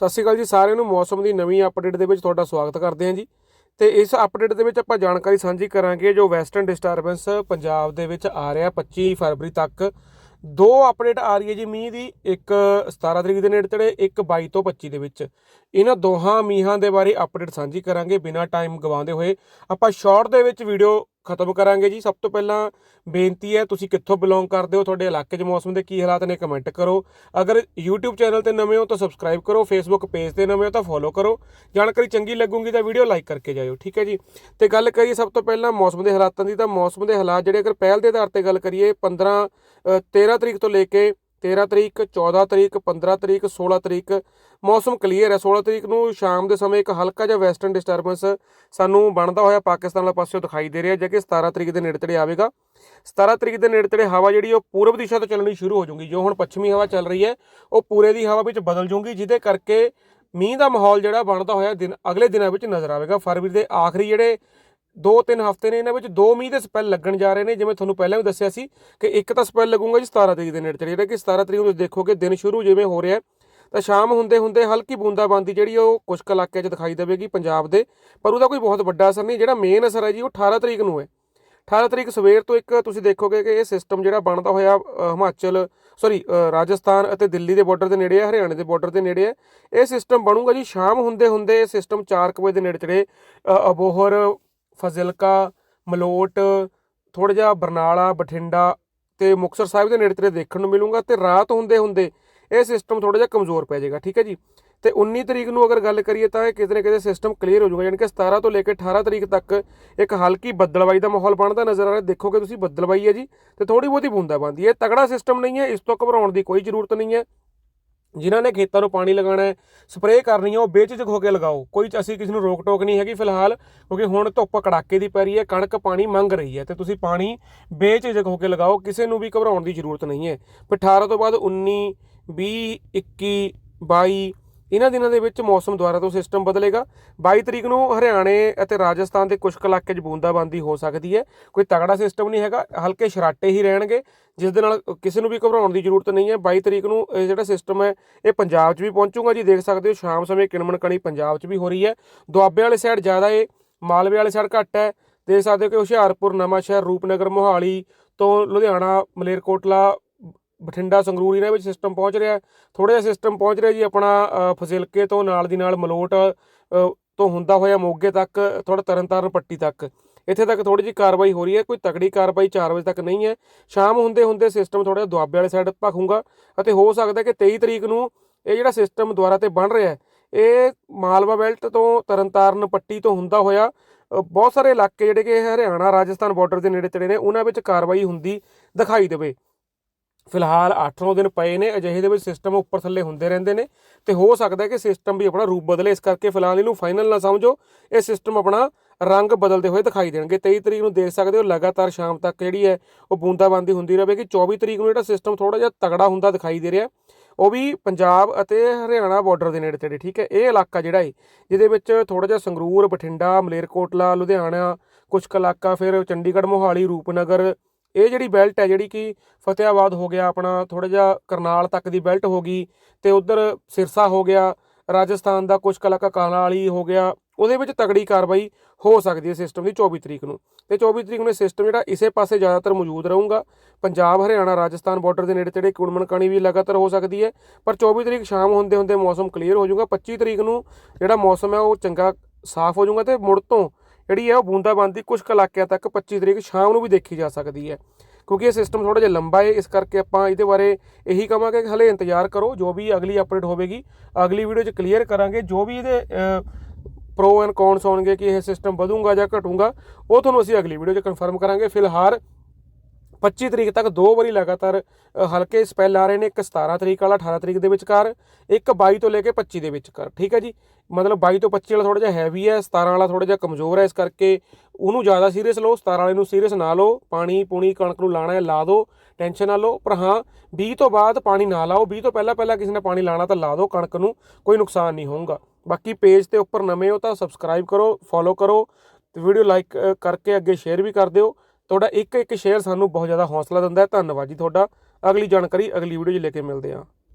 ਸਤਿ ਸ਼੍ਰੀ ਅਕਾਲ ਜੀ ਸਾਰਿਆਂ ਨੂੰ। ਮੌਸਮ ਦੀ ਨਵੀਂ ਅਪਡੇਟ ਦੇ ਵਿੱਚ ਤੁਹਾਡਾ ਸਵਾਗਤ ਕਰਦੇ ਹਾਂ ਜੀ। ਤੇ ਇਸ ਅਪਡੇਟ ਦੇ ਵਿੱਚ ਆਪਾਂ ਜਾਣਕਾਰੀ ਸਾਂਝੀ ਕਰਾਂਗੇ ਜੋ ਵੈਸਟਰਨ ਡਿਸਟਰਬੈਂਸ ਪੰਜਾਬ ਦੇ ਵਿੱਚ ਆ ਰਿਹਾ 25 ਫਰਵਰੀ ਤੱਕ। ਦੋ ਅਪਡੇਟ ਆ ਰਹੀ ਹੈ ਜੀ, ਮੀਂਹ ਦੀ, ਇੱਕ 17 ਤਰੀਕ ਦੇ ਨੇੜੇ ਤੇੜੇ, ਇੱਕ 22 ਤੋਂ 25 ਦੇ ਵਿੱਚ। ਇਹਨਾਂ ਦੋਹਾਂ ਮੀਂਹਾਂ ਦੇ ਬਾਰੇ ਅਪਡੇਟ ਸਾਂਝੀ ਕਰਾਂਗੇ ਬਿਨਾਂ ਟਾਈਮ ਗਵਾਉਂਦੇ ਹੋਏ। ਆਪਾਂ ਸ਼ਾਰਟ ਦੇ ਵਿੱਚ ਵੀਡੀਓ ਖਤਮ ਕਰਾਂਗੇ ਜੀ। ਸਭ ਤੋਂ ਪਹਿਲਾਂ ਬੇਨਤੀ ਹੈ ਤੁਸੀਂ ਕਿੱਥੋਂ ਬਿਲੋਂਗ ਕਰਦੇ ਹੋ ਤੁਹਾਡੇ ਇਲਾਕੇ 'ਚ ਮੌਸਮ ਦੇ ਕੀ ਹਾਲਾਤ ਨੇ ਕਮੈਂਟ ਕਰੋ। ਅਗਰ YouTube ਚੈਨਲ ਤੇ ਨਵੇਂ ਹੋ ਤਾਂ ਸਬਸਕ੍ਰਾਈਬ ਕਰੋ Facebook ਪੇਜ ਤੇ ਨਵੇਂ ਹੋ ਤਾਂ ਫੋਲੋ ਕਰੋ। ਜਾਣਕਾਰੀ ਚੰਗੀ ਲੱਗੂਗੀ ਤਾਂ ਵੀਡੀਓ ਲਾਈਕ ਕਰਕੇ ਜਾਇਓ ਠੀਕ ਹੈ ਜੀ। ਤੇ ਗੱਲ ਕਰੀਏ ਸਭ ਤੋਂ ਪਹਿਲਾਂ ਮੌਸਮ ਦੇ ਹਾਲਾਤਾਂ ਦੀ ਤਾਂ ਮੌਸਮ ਦੇ ਹਾਲਾਤ ਜਿਹੜੇ ਅਗਰ ਪਹਿਲ ਦੇ ਆਧਾਰ ਤੇ ਗੱਲ ਕਰੀਏ 15 ਅ, 13 ਤਰੀਕ ਤੋਂ ਲੈ ਕੇ 13 ਤਰੀਕ 14 ਤਰੀਕ 15 ਤਰੀਕ 16 ਤਰੀਕ। ਮੌਸਮ ਕਲੀਅਰ ਹੈ। 16 ਤਰੀਕ ਨੂੰ ਸ਼ਾਮ ਦੇ ਸਮੇਂ ਇੱਕ ਹਲਕਾ ਜਿਹਾ ਵੈਸਟਰਨ ਡਿਸਟਰਬੈਂਸ ਸਾਨੂੰ ਬਣਦਾ ਹੋਇਆ ਪਾਕਿਸਤਾਨ ਵਾਲੇ ਪਾਸਿਓਂ ਦਿਖਾਈ ਦੇ ਰਿਹਾ ਜੇ ਕਿ 17 ਤਰੀਕ ਦੇ ਨੇੜੇ ਤੇੜੇ ਆਵੇਗਾ। 17 ਤਰੀਕ ਦੇ ਨੇੜੇ ਤੇੜੇ ਹਵਾ ਜਿਹੜੀ ਉਹ ਪੂਰਬ ਦਿਸ਼ਾ ਤੋਂ ਚੱਲਣੀ ਸ਼ੁਰੂ ਹੋ ਜਾਊਗੀ। ਜੋ ਹੁਣ ਪੱਛਮੀ ਹਵਾ ਚੱਲ ਰਹੀ ਹੈ, ਉਹ ਪੂਰੇ ਦੀ ਹਵਾ ਵਿੱਚ ਬਦਲ ਜੂਗੀ ਜਿਹਦੇ ਕਰਕੇ ਮੀਂਹ ਦਾ ਮਾਹੌਲ ਜਿਹੜਾ ਬਣਦਾ ਹੋਇਆ ਦਿਨ ਅਗਲੇ ਦਿਨਾਂ ਵਿੱਚ ਨਜ਼ਰ ਆਵੇਗਾ। ਫਰਵਰੀ ਦੇ ਆਖਰੀ ਜਿਹੜੇ ਦੋ ਤਿੰਨ ਹਫ਼ਤੇ ਨੇ ਇਹਨਾਂ ਵਿੱਚ, ਦੋ ਮੀਂਹ ਦੇ ਸਪੈਲ ਲੱਗਣ ਜਾ ਰਹੇ ਨੇ, ਜਿਵੇਂ ਤੁਹਾਨੂੰ ਪਹਿਲਾਂ ਵੀ ਦੱਸਿਆ ਸੀ ਕਿ ਇੱਕ ਤਾਂ ਸਪੈਲ ਲੱਗੂਗਾ ਜੀ 17 ਤਰੀਕ ਦੇ ਨੇੜੇ ਤੇੜੇ ਜਿਹੜਾ ਕਿ 17 ਤਰੀਕ ਨੂੰ ਤੁਸੀਂ ਦੇਖੋਗੇ, ਦਿਨ ਸ਼ੁਰੂ ਜਿਵੇਂ ਹੋ ਰਿਹਾ ਤਾਂ ਸ਼ਾਮ ਹੁੰਦੇ ਹੁੰਦੇ ਹਲਕੀ ਬੂੰਦਾਬਾਂਦੀ ਜਿਹੜੀ ਉਹ ਕੁਝ ਕੁ ਇਲਾਕਿਆਂ 'ਚ ਦਿਖਾਈ ਦੇਵੇਗੀ ਪੰਜਾਬ ਦੇ, ਪਰ ਉਹਦਾ ਕੋਈ ਬਹੁਤ ਵੱਡਾ ਅਸਰ ਨਹੀਂ, ਜਿਹੜਾ ਮੇਨ ਅਸਰ ਹੈ ਜੀ ਉਹ 18 ਤਰੀਕ ਨੂੰ ਹੈ। 18 ਤਰੀਕ ਸਵੇਰ ਤੋਂ ਇੱਕ ਤੁਸੀਂ ਦੇਖੋਗੇ ਕਿ ਇਹ ਸਿਸਟਮ ਜਿਹੜਾ ਬਣਦਾ ਹੋਇਆ ਹਿਮਾਚਲ ਸੌਰੀ ਰਾਜਸਥਾਨ ਅਤੇ ਦਿੱਲੀ ਦੇ ਬਾਰਡਰ ਦੇ ਨੇੜੇ ਹੈ, ਹਰਿਆਣੇ ਦੇ ਬਾਰਡਰ ਦੇ ਨੇੜੇ ਹੈ, ਇਹ ਸਿਸਟਮ ਬਣੂਗਾ ਜੀ ਸ਼ਾਮ ਹੁੰਦੇ ਹੁੰਦੇ ਇਹ ਸਿਸਟਮ 4 ਵਜੇ ਦੇ ਨੇੜੇ ਤੇੜੇ ਅਬੋਹਰ ਫਜ਼ਿਲਕਾ, ਮਲੋਟ ਥੋੜਾ ਜਿਹਾ ਬਰਨਾਲਾ, ਬਠਿੰਡਾ ਤੇ ਮੁਕਤਸਰ ਸਾਹਿਬ ਦੇ ਨੇੜੇ ਤੇੜੇ ਦੇਖਣ ਨੂੰ ਮਿਲੂਗਾ ਤੇ ਰਾਤ ਹੁੰਦੇ ਹੁੰਦੇ ਇਹ ਸਿਸਟਮ ਥੋੜਾ ਜਿਹਾ ਕਮਜ਼ੋਰ ਪੈ ਜਾਏਗਾ, ਠੀਕ ਹੈ ਜੀ? ਤੇ 19 ਤਰੀਕ ਨੂੰ ਅਗਰ ਗੱਲ ਕਰੀਏ ਤਾਂ ਇਹ ਕਿਤੇ ਨਾ ਕਿਤੇ ਸਿਸਟਮ ਕਲੀਅਰ ਹੋ ਜਾਊਗਾ ਯਾਨੀ ਕਿ 17 ਤੋਂ ਲੈ ਕੇ 18 ਤਰੀਕ ਤੱਕ ਇੱਕ ਹਲਕੀ ਬੱਦਲਵਾਈ ਦਾ ਮਾਹੌਲ ਬਣਦਾ ਨਜ਼ਰ ਆ ਰਿਹਾ। ਦੇਖੋਗੇ ਤੁਸੀਂ ਬੱਦਲਵਾਈ ਹੈ ਜੀ ਤੇ ਥੋੜੀ ਬਹੁਤੀ ਬੂੰਦਾਬਾਂਦੀ ਹੈ। ਤਗੜਾ ਸਿਸਟਮ ਨਹੀਂ ਹੈ, ਇਸ ਤੋਂ ਘਬਰਾਉਣ ਦੀ ਕੋਈ ਜ਼ਰੂਰਤ ਨਹੀਂ ਹੈ। ਜਿਨ੍ਹਾਂ ਨੇ ਖੇਤਾਂ ਨੂੰ ਪਾਣੀ ਲਗਾਉਣਾ ਹੈ, ਸਪਰੇਅ ਕਰਨੀ ਹੈ, ਉਹ ਬੇਝਿਜਕ ਹੋ ਕੇ ਲਗਾਓ। ਕੋਈ ਅਸੀਂ ਕਿਸੇ ਨੂੰ ਰੋਕ ਟੋਕ ਨਹੀਂ ਹੈਗੀ ਫਿਲਹਾਲ, ਕਿਉਂਕਿ ਹੁਣ ਧੁੱਪ ਕੜਾਕੇ ਦੀ ਪੈ ਰਹੀ ਹੈ, ਕਣਕ ਪਾਣੀ ਮੰਗ ਰਹੀ ਹੈ ਤੇ ਤੁਸੀਂ ਪਾਣੀ ਬੇਝਿਜਕ ਹੋ ਕੇ ਲਗਾਓ, ਕਿਸੇ ਨੂੰ ਵੀ ਘਬਰਾਉਣ ਦੀ ਜ਼ਰੂਰਤ ਨਹੀਂ ਹੈ। ਫਿਰ 18 ਤੋਂ ਬਾਅਦ 19 20 21 22 ਇਹਨਾਂ ਦਿਨਾਂ ਦੇ ਵਿੱਚ ਮੌਸਮ ਦੁਆਰਾ ਤੋਂ ਸਿਸਟਮ ਬਦਲੇਗਾ। 22 ਤਰੀਕ ਨੂੰ ਹਰਿਆਣੇ ਅਤੇ ਰਾਜਸਥਾਨ ਦੇ ਕੁਝ ਕੁ ਇਲਾਕੇ 'ਚ ਬੂੰਦਾਬਾਂਦੀ ਹੋ ਸਕਦੀ ਹੈ। ਕੋਈ ਤਗੜਾ ਸਿਸਟਮ ਨਹੀਂ ਹੈਗਾ, ਹਲਕੇ ਸ਼ਰਾਟੇ ਹੀ ਰਹਿਣਗੇ, ਜਿਸ ਦੇ ਨਾਲ ਕਿਸੇ ਨੂੰ ਵੀ ਘਬਰਾਉਣ ਦੀ ਜ਼ਰੂਰਤ ਨਹੀਂ ਹੈ। 22 ਤਰੀਕ ਨੂੰ ਇਹ ਜਿਹੜਾ ਸਿਸਟਮ ਹੈ, ਇਹ ਪੰਜਾਬ 'ਚ ਵੀ ਪਹੁੰਚੂਗਾ। ਜੀ ਦੇਖ ਸਕਦੇ ਹੋ, ਸ਼ਾਮ ਸਮੇਂ ਕਿਣਮਣ ਕਣੀ ਪੰਜਾਬ 'ਚ ਵੀ ਹੋ ਰਹੀ ਹੈ। ਦੁਆਬੇ ਵਾਲੇ ਸਾਈਡ ਜ਼ਿਆਦਾ ਹੈ ਮਾਲਵੇ ਵਾਲੇ ਸਾਈਡ ਘੱਟ ਹੈ। ਦੇਖ ਸਕਦੇ ਹੋ ਕਿ ਹੁਸ਼ਿਆਰਪੁਰ, ਨਵਾਂਸ਼ਹਿਰ, ਰੂਪਨਗਰ, ਮੋਹਾਲੀ ਤੋਂ ਲੁਧਿਆਣਾ, ਮਲੇਰਕੋਟਲਾ ਬਠਿੰਡਾ ਸੰਗਰੂਰ ਇਹਨਾਂ ਵਿੱਚ ਸਿਸਟਮ ਪਹੁੰਚ ਰਿਹਾ ਥੋੜਾ ਜਿਹਾ ਸਿਸਟਮ ਪਹੁੰਚ ਰਿਹਾ ਜੀ ਆਪਣਾ ਫਸਿਲਕੇ ਤੋਂ ਨਾਲ ਦੀ ਨਾਲ ਮਲੋਟ ਤੋਂ ਹੁੰਦਾ ਹੋਇਆ ਮੋਗੇ ਤੱਕ ਥੋੜਾ ਤਰਨਤਾਰਨ ਪੱਟੀ ਤੱਕ। ਇੱਥੇ ਤੱਕ ਥੋੜੀ ਜਿਹੀ ਕਾਰਵਾਈ ਹੋ ਰਹੀ ਹੈ। ਕੋਈ ਤਕੜੀ ਕਾਰਵਾਈ 4 ਵਜੇ ਤੱਕ ਨਹੀਂ ਹੈ। ਸ਼ਾਮ ਹੁੰਦੇ ਹੁੰਦੇ ਸਿਸਟਮ ਥੋੜਾ ਜਿਹਾ ਦੁਆਬੇ ਵਾਲੇ ਸਾਈਡ ਭਖੂਗਾ ਅਤੇ ਹੋ ਸਕਦਾ ਕਿ 23 ਤਰੀਕ ਨੂੰ ਇਹ ਜਿਹੜਾ ਸਿਸਟਮ ਦੁਆਰਾ ਤੇ ਬਣ ਰਿਹਾ ਹੈ, ਇਹ ਮਾਲਵਾ ਬੈਲਟ ਤੋਂ ਤਰਨਤਾਰਨ ਪੱਟੀ ਤੋਂ ਹੁੰਦਾ ਹੋਇਆ ਬਹੁਤ ਸਾਰੇ ਇਲਾਕੇ ਜਿਹੜੇ ਕਿ ਹਰਿਆਣਾ, ਰਾਜਸਥਾਨ ਬਾਰਡਰ ਦੇ ਨੇੜੇ ਤੇੜੇ ਨੇ, ਉਹਨਾਂ ਵਿੱਚ ਕਾਰਵਾਈ ਹੁੰਦੀ ਦਿਖਾਈ ਦੇਵੇ। ਫਿਲਹਾਲ 8-9 ਦਿਨ ਪਏ ਨੇ, ਅਜਿਹੇ ਦੇ ਵਿੱਚ ਸਿਸਟਮ ਉੱਪਰ ਥੱਲੇ ਹੁੰਦੇ ਰਹਿੰਦੇ ਨੇ ਤੇ ਹੋ ਸਕਦਾ ਹੈ ਕਿ ਸਿਸਟਮ ਵੀ ਆਪਣਾ ਰੂਪ ਬਦਲੇ। ਇਸ ਕਰਕੇ ਫਿਲਹਾਲ ਇਹਨੂੰ ਫਾਈਨਲ ਨਾ ਸਮਝੋ। ਇਹ ਸਿਸਟਮ ਆਪਣਾ ਰੰਗ ਬਦਲਦੇ ਹੋਏ ਦਿਖਾਈ ਦੇਣਗੇ। 23 ਤਰੀਕ ਨੂੰ ਦੇਖ ਸਕਦੇ ਹੋ, ਲਗਾਤਾਰ ਸ਼ਾਮ ਤੱਕ ਜਿਹੜੀ ਹੈ, ਉਹ ਬੂੰਦਾਬਾਂਦੀ ਹੁੰਦੀ ਰਹੇਗੀ 24 ਤਰੀਕ ਨੂੰ ਜਿਹੜਾ ਸਿਸਟਮ ਥੋੜਾ ਜਿਹਾ ਤਗੜਾ ਹੁੰਦਾ ਦਿਖਾਈ ਦੇ ਰਿਹਾ। ਉਹ ਵੀ ਪੰਜਾਬ ਅਤੇ ਹਰਿਆਣਾ ਬਾਰਡਰ ਦੇ ਨੇੜੇ ਤੇੜੇ, ਠੀਕ ਹੈ? ਇਹ ਇਲਾਕਾ ਜਿਹੜਾ ਹੈ ਜਿਹਦੇ ਵਿੱਚ ਥੋੜਾ ਜਿਹਾ ਸੰਗਰੂਰ, ਬਠਿੰਡਾ, ਮਲੇਰਕੋਟਲਾ, ਲੁਧਿਆਣਾ ਕੁਝ ਕੁ ਇਲਾਕਾ, ਫਿਰ ਚੰਡੀਗੜ੍ਹ, ਮੋਹਾਲੀ, ਰੂਪਨਗਰ ਇਹ ਜਿਹੜੀ ਬੈਲਟ ਹੈ, ਜਿਹੜੀ ਕਿ ਫਤਿਆਬਾਦ ਹੋ ਗਿਆ, ਆਪਣਾ ਥੋੜਾ ਜਿਹਾ ਕਰਨਾਲ ਤੱਕ ਦੀ ਬੈਲਟ ਹੋ ਗਈ ਤੇ ਉਧਰ ਸਿਰਸਾ ਹੋ ਗਿਆ, ਰਾਜਸਥਾਨ ਦਾ ਕੁਝ ਕਲਾਕਾ ਇਲਾਕਾ ਕਾਨਾਲੀ ਹੋ ਗਿਆ, ਉਹਦੇ ਵਿੱਚ ਤਗੜੀ ਕਾਰਵਾਈ ਹੋ ਸਕਦੀ ਹੈ ਸਿਸਟਮ ਦੀ 24 ਤਰੀਕ ਨੂੰ। ਤੇ 24 ਤਰੀਕ ਨੂੰ ਇਹ ਸਿਸਟਮ ਜਿਹੜਾ ਇਸੇ ਪਾਸੇ ਜ਼ਿਆਦਾਤਰ ਮੌਜੂਦ ਰਹੂਗਾ। ਪੰਜਾਬ, ਹਰਿਆਣਾ, ਰਾਜਸਥਾਨ ਬਾਰਡਰ ਦੇ ਨੇੜੇ ਤੇੜੇ ਕੁੜਮਣ ਕਣੀ ਵੀ ਲਗਾਤਾਰ ਹੋ ਸਕਦੀ ਹੈ, ਪਰ 24 ਤਰੀਕ ਸ਼ਾਮ ਹੁੰਦੇ ਹੁੰਦੇ ਮੌਸਮ ਕਲੀਅਰ ਹੋ ਜਾਊਗਾ। 25 ਤਰੀਕ ਨੂੰ ਜਿਹੜਾ ਮੌਸਮ ਹੈ, ਉਹ ਚੰਗਾ ਸਾਫ਼ ਹੋ ਜਾਊਗਾ ਤੇ ਮੁੜ ਤੋਂ ਜਿਹੜੀ ਹੈ ਉਹ ਬੂੰਦਾਬਾਂਦੀ ਕੁਝ ਕੁ ਇਲਾਕਿਆਂ ਤੱਕ 25 ਤਰੀਕ ਸ਼ਾਮ ਨੂੰ ਵੀ ਦੇਖੀ ਜਾ ਸਕਦੀ ਹੈ। ਕਿਉਂਕਿ ਇਹ ਸਿਸਟਮ ਥੋੜਾ ਜਿਹਾ ਲੰਬਾ ਹੈ, ਇਸ ਕਰਕੇ ਆਪਾਂ ਇਹਦੇ ਬਾਰੇ ਇਹੀ ਕਹਾਂਗੇ ਕਿ ਹਲੇ ਇੰਤਜ਼ਾਰ ਕਰੋ, ਜੋ ਵੀ ਅਗਲੀ ਅਪਡੇਟ ਹੋਵੇਗੀ, ਅਗਲੀ ਵੀਡੀਓ 'ਚ ਕਲੀਅਰ ਕਰਾਂਗੇ, ਜੋ ਵੀ ਇਹਦੇ ਪ੍ਰੋ ਐਂਡ ਕੌਨਸ ਹੋਣਗੇ ਕਿ ਇਹ ਸਿਸਟਮ ਵਧੂਗਾ ਜਾਂ ਘਟੂਗਾ, ਉਹ ਤੁਹਾਨੂੰ ਅਸੀਂ ਅਗਲੀ ਵੀਡੀਓ 'ਚ ਕਨਫਰਮ ਕਰਾਂਗੇ। ਫਿਲਹਾਲ 25 ਤਰੀਕ ਤੱਕ ਦੋ ਵਾਰੀ ਲਗਾਤਾਰ ਹਲਕੇ ਸਪੈਲ ਆ ਰਹੇ ਨੇ, ਇੱਕ 17 ਤਰੀਕ ਵਾਲਾ 18 ਤਰੀਕ ਦੇ ਵਿਚਕਾਰ, ਇੱਕ 22 ਤੋਂ ਲੈ ਕੇ 25 ਦੇ ਵਿਚਕਾਰ, ਠੀਕ ਹੈ ਜੀ? ਮਤਲਬ 22 ਤੋਂ 25 ਵਾਲਾ ਥੋੜਾ ਜਿਹਾ ਹੈਵੀ ਹੈ 17 ਵਾਲਾ ਥੋੜਾ ਜਿਹਾ ਕਮਜ਼ੋਰ ਹੈ ਇਸ ਕਰਕੇ ਉਹਨੂੰ ਜ਼ਿਆਦਾ ਸੀਰੀਅਸ ਲਓ 17 ਵਾਲੇ ਨੂੰ ਸੀਰੀਅਸ ਨਾ ਲਓ, ਪਾਣੀ, ਪੂਣੀ, ਕਣਕ ਨੂੰ ਲਾਣਾ ਹੈ, ਲਾ ਦਿਓ ਟੈਨਸ਼ਨ ਨਾ ਲਓ, ਪਰ ਹਾਂ 20 ਤੋਂ ਬਾਅਦ ਪਾਣੀ ਨਾ ਲਾਓ 20 ਤੋਂ ਪਹਿਲਾਂ ਪਹਿਲਾਂ ਕਿਸੇ ਨੇ ਪਾਣੀ ਲਾਣਾ ਤਾਂ ਲਾ ਦਿਓ ਕਣਕ ਨੂੰ ਕੋਈ ਨੁਕਸਾਨ ਨਹੀਂ ਹੋਊਗਾ। ਬਾਕੀ ਪੇਜ ਤੇ ਉੱਪਰ ਨਵੇਂ ਹੋ ਤਾਂ ਸਬਸਕ੍ਰਾਈਬ ਕਰੋ ਫੋਲੋ ਕਰੋ, ਤੇ ਵੀਡੀਓ ਲਾਈਕ ਕਰਕੇ ਅੱਗੇ ਸ਼ੇਅਰ ਵੀ ਕਰ ਦਿਓ। ਤੁਹਾਡਾ ਇੱਕ ਇੱਕ ਸ਼ੇਅਰ ਸਾਨੂੰ ਬਹੁਤ ਜ਼ਿਆਦਾ ਹੌਸਲਾ ਦਿੰਦਾ ਹੈ। ਧੰਨਵਾਦ ਜੀ ਤੁਹਾਡਾ। ਅਗਲੀ ਜਾਣਕਾਰੀ ਅਗਲੀ ਵੀਡੀਓ 'ਚ ਲੈ ਕੇ ਮਿਲਦੇ ਹਾਂ।